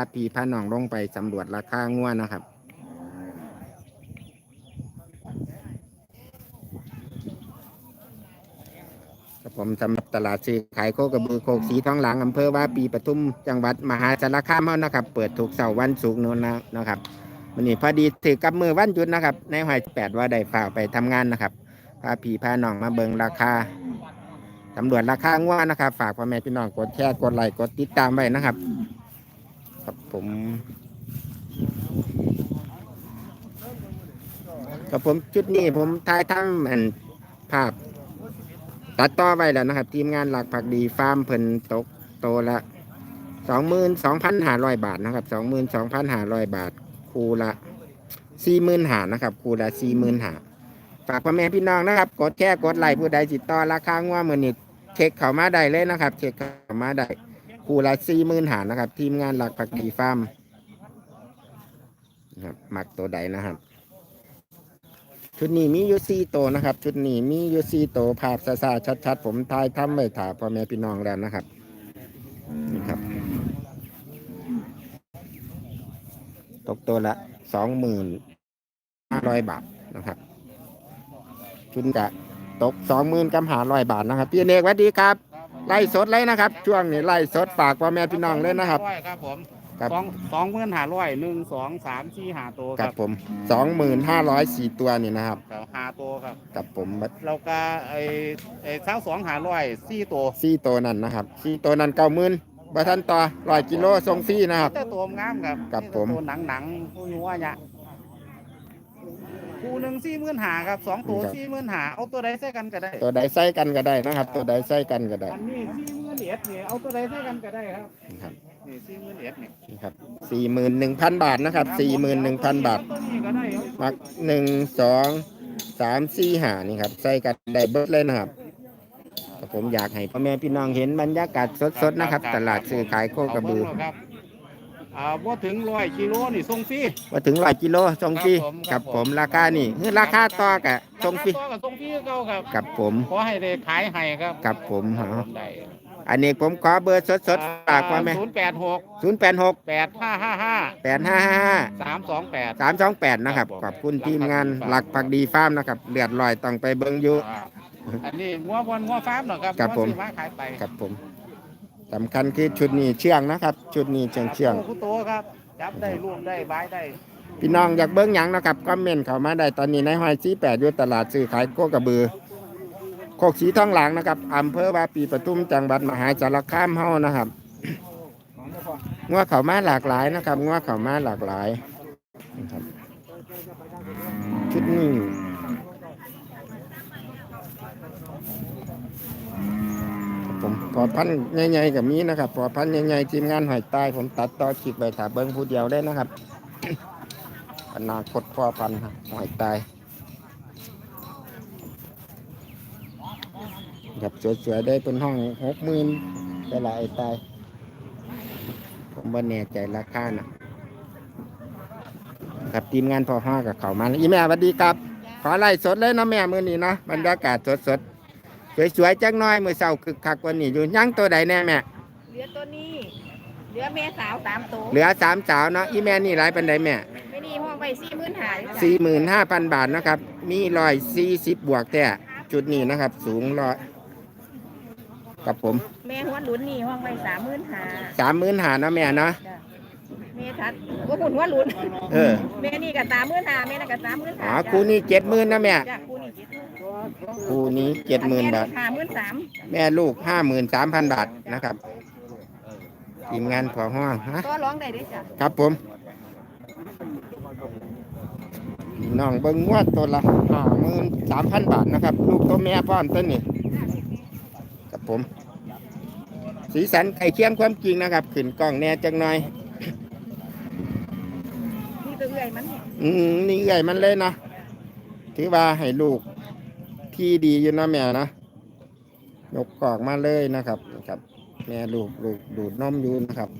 าพีพาน้องลงไปสำรวจราคางัวนะครับครับ ผมสำหรับตลาดซื้อขายโคกระบือโคกสีทองหลังอำเภอว่าปีปทุมจังหวัดมหาสารคามเฮานะครับ เปิดถูกเสาร์วันศุกร์นู้นนะนะครับวันนี้พอดีถือกับมือวันหยุดนะครับ ในหอยแปดว่าได้ฝาไปทำงานนะครับพาพีพาน้องมาเบิงราคาตำรวจราคาง่วนะครับ ฝากพ่อแม่พี่น้องกดแชร์กดไลค์กดติดตามไว้นะครับ ครับผมกับผมชุดนี้ผมถ่ายทำอันภาพ ตัดต่อไว้แล้วนะครับ ทีมงานหลักผักดีฟาร์มเพิ่นตกโตละสองหมื่นสองพันห้าร้อยบาทนะครับสองหมื่นสองพันห้าร้อยบาท คูละสี่หมื่นหานะครับ คูละสี่หมื่นหาฝากพ่อแม่พี่น้องนะครับ กดแชร์กดไลค์ผู้ใดติดต่อราคาง่วมือนิดเช็คเข้ามาได้เลยนะครับ เช็คเข้ามาได้ คูละสี่หมื่นหานะครับ ทีมงานหลักผักดีฟาร์มนะครับหมักตัวใดนะครับ ชุดนี้มีอยู่สี่โตวนะครับ ชุดนี้มีอยู่สี่โตวภาพซาๆชัด ๆ ผมทายทำไว้ถ่าพ่อแม่พี่น้องแล้วนะครับนี่ครับ ตกตัวละสองหมื่นห้าร้อยบาทนะครับ ชุดจะตกสองหมื่นกับหาร้อยบาทนะครับ พี่เอกสวัสดีครับ ไล่สดเลยนะครับ ช่วงนี้ไล่สดฝากพ่อแม่พี่น้องเลยนะครับร้อยครับผมครับ สองสองหมื่นห้าร้อยหนึ่งสองสามสี่ห้าตัวคครัรับบผมสองหมื่นห้าร้อยสี่ตัวนี่นะครับครับห้าตัวครับกับผมเราก็ไอ้ไอ้เช้าสองห้าร้อยสี่ตัวสี่ตัวนั่นนะครับสี่ตัวนั้นเก้าหมื่นบาทันต่อร้อยกิโลส่งฟรีนะครับ แต่ตัวงามครับครับผมตัวหนังหนังๆผู้ยัวเนี่ย คู่หนึ่งสี่หมื่นหาครับสองตัวสี่หมื่นหาเอาตัวใดใส่กันก็ได้ ตัวใดใส่กันก็ได้นะครับ ตัวใดใส่กันก็ได้อันนี้สี่หมื่นเอ็ดเนี่ยเอาตัวใดใส่กันก็ได้ครับนะครับนี่สี่หมื่นเอ็ดเนี่ยนี่ครับสี่หมื่นหนึ่งพันบาทนะครับสี่หมื่นหนึ่งพันบาท เอตัวนี้ก็ได้เอามักหนึ่งสองสามสี่ห้านี่ครับ ใส่กันได้เบิดเลยนะครับแต่ผมอยากให้พ่อแม่พี่น้องเห็นบรรยากาศสดๆนะครับ ตลาดซื้อขายโคกระบือ เาเงแล้วครับ อ่าบ่ถึงร้อยกิโลนี่ส่งฟรี ว่าถึงร้อยกิโลส่งฟรีคกัรับบผผมม ราคานี่คือราคาต่อกะส่งฟรีราคาตัวกับส่งฟรีเก่าครับ กับผม ขอให้ได้ขายให้ครับกับผมครับเอาผมได้อันนี้ผมขอเบอร์สดๆฝากพ่อแม่ศูนย์แปดหกศูนย์แปดหกแปดห้าห้าห้าแปดห้าห้า สามสองแปด สามสองแปดนะครับครับผมขอบคุณทีมงานครับหลักผักดีฟาร์มนะครับเลือดลอยต้องไปเบิ้งอยู่ อันนี้งัวบอลงัวฟาร์มเหรอครับครับผม งัวซื้อมาขายไป ครับผม สำคัญคือชุดนี้เชื่องนะครับ ชุดนี้เชื่องเชื่องโคุโตครับจับได้รวมได้บายได้ พี่น้องอยากเบิ้งหยังนะครับคอมเมนต์เข้ามาได้ตอนนี้ในห้อยซีแปดอยู่ตลาดซื้อขายโคกระบือโคกสีทองหลางนะครับอำเภอวาปีปทุมจังหวัดมหาสารคามเฮานะครับงัวเขามาหลากหลายนะครับงัวเขามาหลากหลายนะครับชุดนี้ครับผม พอพันธุ์ใหญ่ๆกับมีนะครับพอพันธุ์ใหญ่ๆทีมงานหอยใต้ผมตัดต่อคลิปไปถาเบิ้งผู้เดียวได้นะครับอนาคตพ่อพันธุ์หอยต้ครับสวยๆได้เป็นห้องหกหมื่นแต่ละไอ้ตายผมว่แน่ใจราคานะ ครับทีมงานพอห้ากับเขามาอีแม่สวัสดีครับ ขอไล่สดเลยนะแม่มือนี้นะบรรยากาศสดๆ สวยๆจักหน้อยมือเศร้าคึกคักกว่านี้อยู่ยังตัวใดแน่แม่เหลือตัวนี้ เหลือแม่สาวสามตัวเหลือสามสาวเนาะอีแม่นี่หลายปันใดแม่ไม่นี่ห้องไปสี่หมื่นหาสี่หมื่นห้าพันบาทนะครับ มีรอยสี่สิบบวกแต่จุดนี้นะครับ สูงร้อยกับผมแม่หัวหลุนนี่ห้องไปสามหมื่นหาสามหมื่นหาเนาะแม่เนาะแม่ทัดว่าหุ่นหัวหลุนเออแม่นี่กับสามหมื่นหาแม่นั่นกับสามหมื่นอ๋หาอคู่นี้เจ็ดหมื่นนะแม่จ้ะคู่นี้เจ็ดหมื่น คู่นี้เจ็ดหมื่นบาทห้าหมื่นสามแม่ลูกห้าหมื่นสามพันบาทนะครับทีมงานพอห้องฮะตัวร้องได้ด้วยจ้ะครับผมพี่น้องเบิ้งงวดตัวละห้าหมื่นสามพันบาทนะครับ ลูกตัวแม่พร้อมต้นนี่ครับผม สีสันไข่เคียงความจริงนะครับ ขึ้นกล้องแน่จังหน่อย นี่ตัวเอื่อยมัน อืมนี่ใหญ่มันเลยนะถือว่าให้ลูก ที่ดีอยู่นาะแม่นะยกกอกมาเลยนะครับนะครับ แม่ลูกลูกดูดนมอยู่นะครับ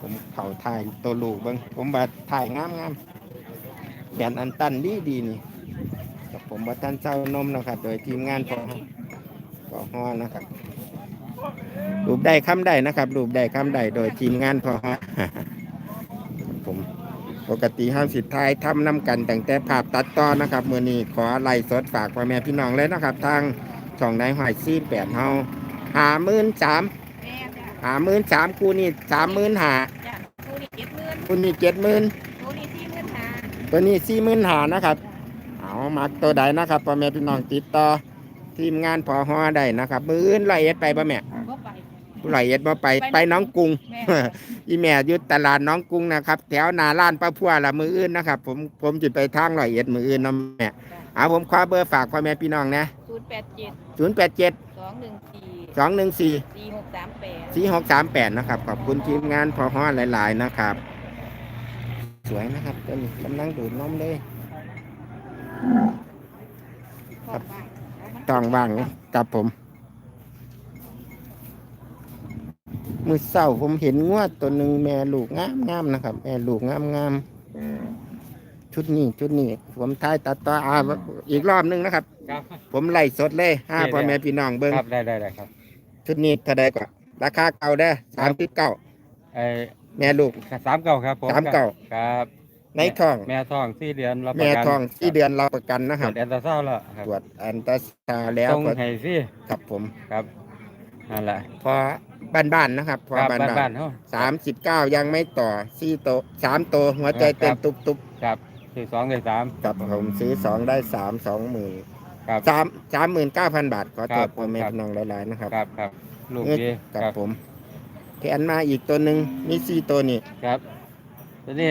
ผมเข่าถ่ายตัวลูกบ้างผมบาถ่ายงามงามแขนอันตันดีดีนี่กับผมบัตันเจ้านมนะครับ โดยทีมงานพอพอห้อนะครับรูปได้คำได้นะครับรูปได้คำได้โดยทีมงานพอฮะ ปกติห้ามสิทธิ์ไทยทำน้ำกันแต่งแต่ภาพตัดต่อนะครับมือนี้ขอไล่สดฝากพ่อแม่พี่น้องเลยนะครับ ทางช่องนายหอยซีแปดเฮาหาหมื่นสามแม่จ้ะหาหมื่นสามคูนี่สามหมื่นหาจ้ะตัวนี้เจ็ดหมื่นคูนี่เจ็ดหมื่นตัวนี้สี่หมื่นห้าตัวนี้สี่หมื่นหานะครับ เอามักตัวใดนะครับพ่อแม่พี่น้องติดต่อทีมงานพอฮอได้นะครับ มืออื่นร้อยเอ็ดไปป่ะแม่ก็ ไปร้อยเอ็ดบ่ไปไปน้องกรุงแม่อีแม่อยู่ตลาดน้องกรุงนะครับ แถวหนาล้านป้าพัวละมืออื่นนะครับ ผมผมจะไปทางร้อยเอ็ดมืออื่นเนาะแม่เอาผมขอเบอร์ฝากพ่อแม่พี่น้องนะศูนย์แปดเจ็ดศูนย์แปดเจ็ดสองหนึ่งสี่สองหนึ่งสี่สี่หกสามแปดสี่หกสามแปดนะครับขอบคุณทีมงานพอฮอหลาย ๆ นะครับ สวยนะครับตัวนี้กำลังดูดนมเลยครับต้องว่างกับผม มือเศร้าผมเห็นงวดตัวหนึ่งแม่ลูกงามงามๆนะครับ แม่ลูกงามงามๆชุดนี้ชุดนี้ผมท้ายตัดต่ออาอีกรอบหนึงนะครับ ครับผมไล่สดเลยห้าได้พ่อแม่พี่น้องเบิ้งครับได้ได้ได้ครับ ชุดนี้เท่าใดกว่าราคาเก่าเด้อสามสิบเก้าไอ้แม่ลูกสามเก้าครับผมสามเก้าครับในท้อง แม่ท้องสี่เดือนรับประแม่กันท้องที่เดือนเราประกันนะตครรัวบจแอนตราซาวด์แล้วครับตรวจอันตราซาวด์แล้วต้องก็ให้ฟรี่ครับผมครับนั่นแหละพอ บ้านๆนะครับพอครับบ้านบ้านๆเฮาๆสามสิบเก้ายังไม่ต่อสี่โตวสามโตวหัวใจเต้นตุบครับสี่สองเลยสาม ๆกับผมซื้อสองได้สามสองหมื่นครับสามสามหมื่นเก้าพันบาท ขอโทครัษบพ่อแม่ครับพี่น้องหลายๆนะครับครับครับลูกเอ้ยดีกับครับผมแถนมาอีกตัวหนึ่งมีสี่ตัวนี่ครับตอนนี้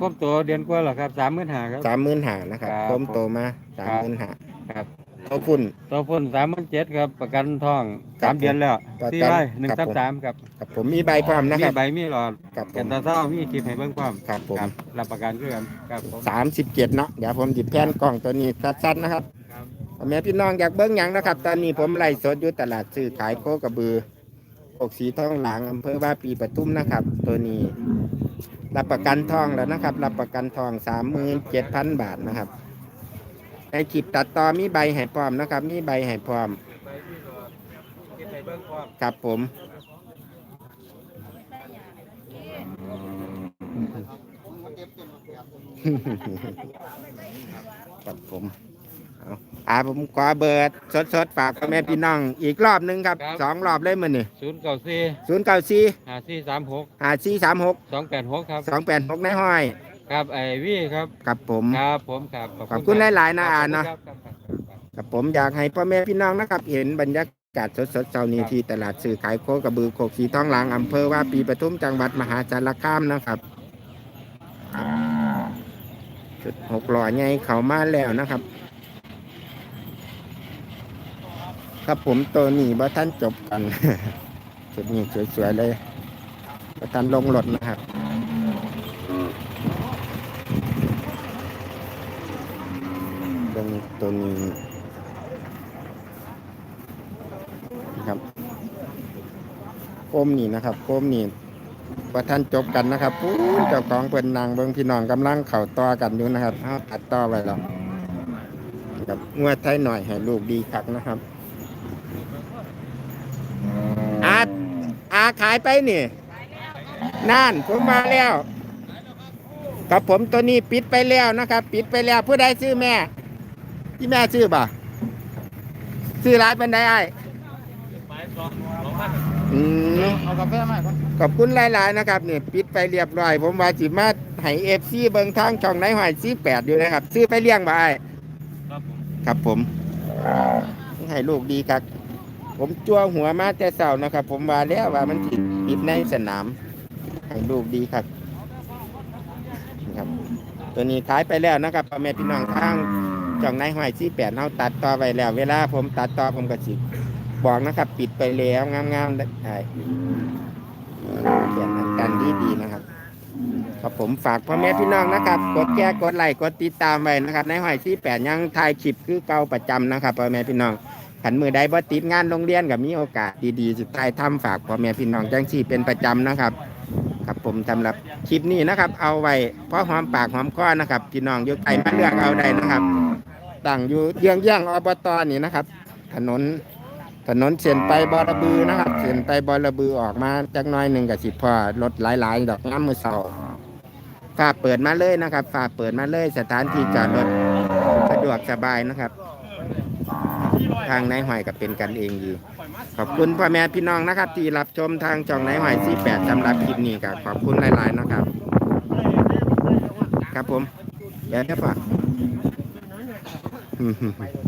ครบตัวเดือนกว่าแล้วครับสามหมื่นห้าครับ สามหมื่นหานะครับครับ ผมโตมาครัสามบหมื่นหาครับ เขาพุ่น ตัวพ่นสามหมื่นเจ็ดครับประกันทองครัสาบมเดือนแล้วประกันสี่ไร่หนึ่งครัทับบผม สามครับกับผมมีใบพร้อมนะมีครับใบมีหลอดกับผแกันมตาเศร้ามีคลิปให้เบิ่งความครับผมรับประกันด้วยกันครับผมสามสิบเจ็ดเนาะเดี๋ยวผมจิบแผ่นกล่องตัวนี้ชัดๆนะครับครับพ่อแม่พี่น้องอยากเบิ้งหยังนะครับ ตอนนี้ผมไล่สดอยู่ตลาดซื้อขายโคกระบืออกสีทองหลางอำเภอว่าปีปทุมนะครับ ตัวนี้รับประกันทองแล้วนะครับ รับประกันทองสามหมื่นเจ็ดพันบาทนะครับ ในคลิปตัดต่อมีใบให้พร้อมนะครับ มีใบให้พร้อมใบมีหลอดคลิปให้เบิ่งความครับผมครับผมเอาอ่าผมขอเบอร์สดๆฝากพ่อแม่พี่น้อง อีกรอบหนึงครับ สองรอบเลยมือนี่ศูนย์เก้าสี่ศูนย์เก้าสี่ห้าสี่สามหกห้าสี่สามหกสองแปดหกครับ สองแปดหกในห้อย ครับไอวี่ครับกับผม ครับผมครับขอบคุณหลายๆนะอ่านเนาะครับครับครับครับกับผมอยากให้พ่อแม่พี่น้องนะครับ เห็นบรรยากาศสดๆเช้านี้ที่ตลาดสื่อขายโคกระบือโคกสีทองหลางอำเภอว่าปีปทุมจังหวัดมหาสารคามนะครับจุดหกหล่อใหญ่เขามาแล้วนะครับ ครับผมตัวนี้บ่ท่านจบกันจุดนี้สวยๆเลยบ่ท่านลงรถนะครับเรื่อง ตัวนี้นะครับโคมนี่นะครับโคมนี่บ่ท่านจบกันนะครับปู้นเจ้าของเปิ่นนางเบิ่งพี่น้องกำลังเข่าต่อกันอยู่นะครับเอาตัดต่อไว้แล้วครับงวดไทยหน่อยให้ลูกดีคักนะครับอาอาขายไปนี่นั่นผมมาแล้วกับผมตัวนี้ปิดไปแล้วนะครับ ปิดไปแล้วผู้ใดซื้อแม่ ที่แม่ซื้อบ่ซื้อร้านเป็นไดไอ้ายอืมเอากาแฟมาก่อนขอบคุณหลายๆนะครับนี่ปิดไปเรียบร้อย ผมว่าจิมาให้เอฟซีเบิงทางช่องไหนหอยซีแปดอยู่นะครับ ซื้อไปเลี้ยงบ่ไอ้ายครับผมครับผมให้ลูกดีครับ ผมจั่วหัวมาแต่เสานะครับ ผมว่าแล้วว่ามันติดติดในสนาม ให้ลูกดีครับครับ ตัวนี้ขายไปแล้วนะครับพ่อแม่พี่น้องทาง จ่องนายห้อยที่แปดเอาตัดต่อไปแล้ว เวลาผมตัดต่อผมก็สิบอกนะครับ ปิดไปแล้วงามๆได้เขียนกันดีๆนะครับครับผมฝากพ่อแม่พี่น้องนะครับ กดแชร์กดไลค์กดติดตามไว้นะครับในหอยที่แปดยังถ่ายคลิปคือเก่าประจำนะครับพ่อแม่พี่น้องขันมือใดบ่ติดงานโรงเรียนกับมีโอกาสดีๆสุดท้ายทำฝากพ่อแม่พี่น้องจังสี่เป็นประจำนะครับครับผมสำหรับคลิปนี้นะครับ เอาไว้เพราะหอมปากหอมคอนะครับพี่น้องอยู่ไกลมาเลือกเอาได้นะครับ ตั้งอยู่เยื่องเยื่องๆอบตนี่นะครับ ถนนถนนเส้นไปบอระบือนะครับเส้นไปบอระบือออกมาจักน้อยหนึ่งกับสิบพอรถหลายๆ ดอกน้ำมือเสาฝาเปิดมาเลยนะครับฝาเปิดมาเลยสถานที่จอดรถสะดวกสบายนะครับ ทางนายหอยก็เป็นกันเองดีขอบคุณพ่อแม่พี่น้องนะครับ ที่รับชมทางจองนายหอยสี่แปดสำหรับคลิปนี้ก็ขอบคุณหลายๆนะครับ ครับผมเดี๋ยวเดี๋ยว ป่ม